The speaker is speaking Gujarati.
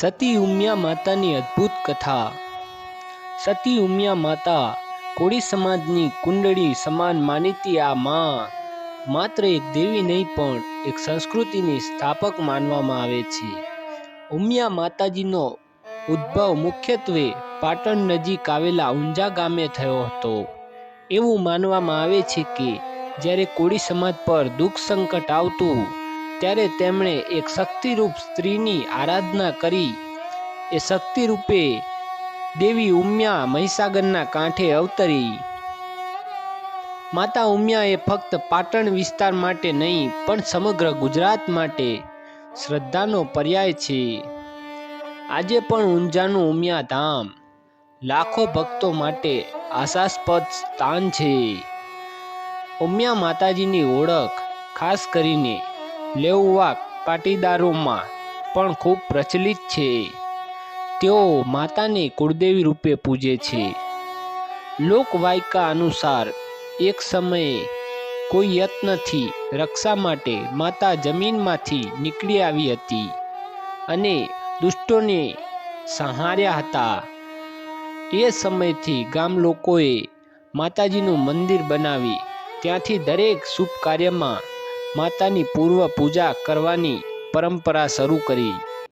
સતી ઉમિયા માતાની અદ્ભુત કથા. સતી ઉમિયા માતા, કોળી સમાજની કુંડળી સમાન માનીતી આ માં, માત્ર એક દેવી નહીં પણ એક સંસ્કૃતિની સ્થાપક માનવામાં આવે છે. ઉમિયા માતાજીનો ઉદ્ભવ મુખ્યત્વે પાટણ નજીક આવેલા ઊંઝા ગામે થયો હતો. એવું માનવામાં આવે છે કે જ્યારે કોળી સમાજ પર દુઃખ સંકટ આવતું ત્યારે તેમણે એક શક્તિરૂપ સ્ત્રીની આરાધના કરી. એ શક્તિરૂપે દેવી ઉમિયા મહીસાગરના કાંઠે અવતરી. માતા ઉમિયા એ ફક્ત પાટણ વિસ્તાર માટે નહીં, પણ સમગ્ર ગુજરાત માટે શ્રદ્ધાનો પર્યાય છે. આજે પણ ઊંઝાનું ઉમિયા ધામ લાખો ભક્તો માટે આશાસ્પદ સ્થાન છે. ઉમિયા માતાજીની ઓળખ ખાસ કરીને લેઉવાક પાટીદારોમાં પણ ખૂબ પ્રચલિત છે. તેઓ માતાને કુળદેવી રૂપે પૂજે છે. લોકવાયકા અનુસાર એક સમયે કોઈ યત્નથી રક્ષા માટે માતા જમીનમાંથી નીકળી આવી હતી અને દુષ્ટોને સંહાર્યા હતા. એ સમયથી ગામ લોકોએ માતાજીનું મંદિર બનાવી ત્યાંથી દરેક શુભ કાર્યમાં માતાની પૂર્વ પૂજા કરવાની પરંપરા શરૂ કરી.